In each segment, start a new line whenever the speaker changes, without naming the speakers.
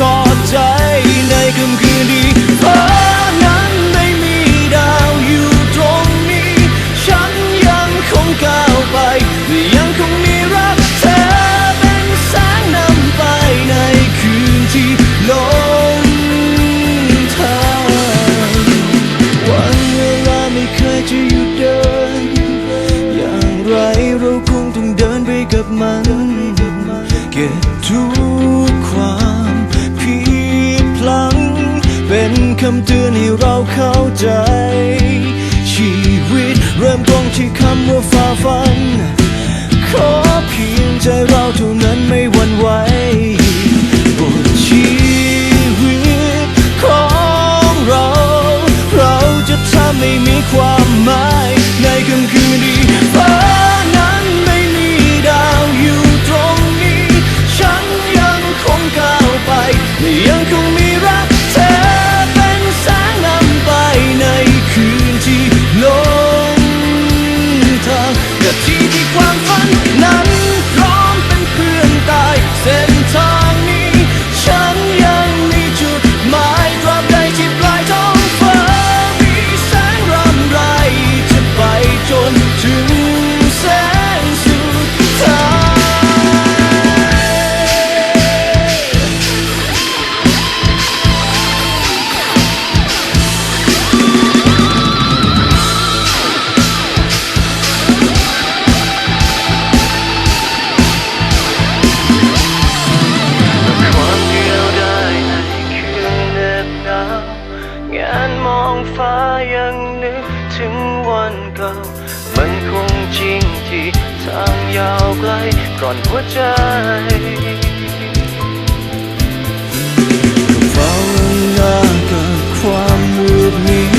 ทอดใจในค่ำคืนดีเพราะนั้นไม่มีดาวอยู่ตรงนี้ ฉันยังคงก้าวไป ยังคงมีรักเธอเป็นแสงนำไปในคืนที่ลงทางวันเวลาไม่เคยจะหยุดเดิน อย่างไรเราคงต้องเดินไปกับมันเก็บทุกำเตือนให้เราเข้าใจ ชีวิตเริ่มต้นที่คำว่าฝ่าฟัน ขอเพียงใจเราเท่านั้
นไม่หวั่นไหวบทชีวิตของเรา เราจะทำให้มีความหมายในค่ำคืนดีฟ้านั้นไม่มีดาวอยู่ตรงนี้ ฉันยังคงก้าวไปยังคง กลก่อนหัวใจ
ภาวนากับความมืดมิด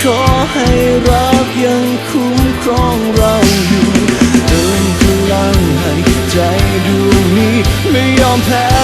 ขอให้รักยังคุ้มครองเราอยู่เติมพลังให้ใจดวงนี้ไม่ยอมแพ้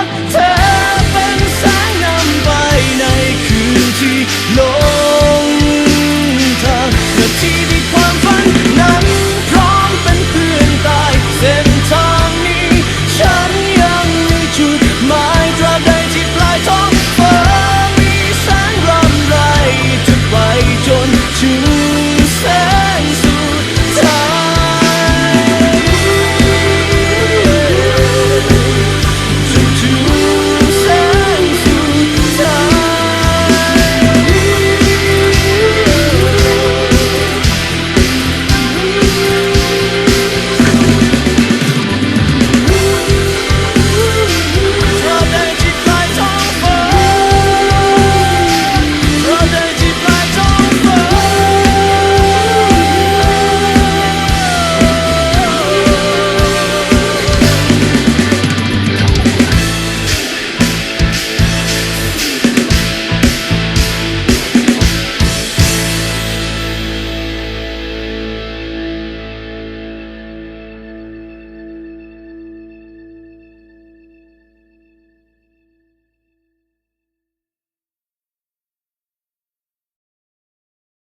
ก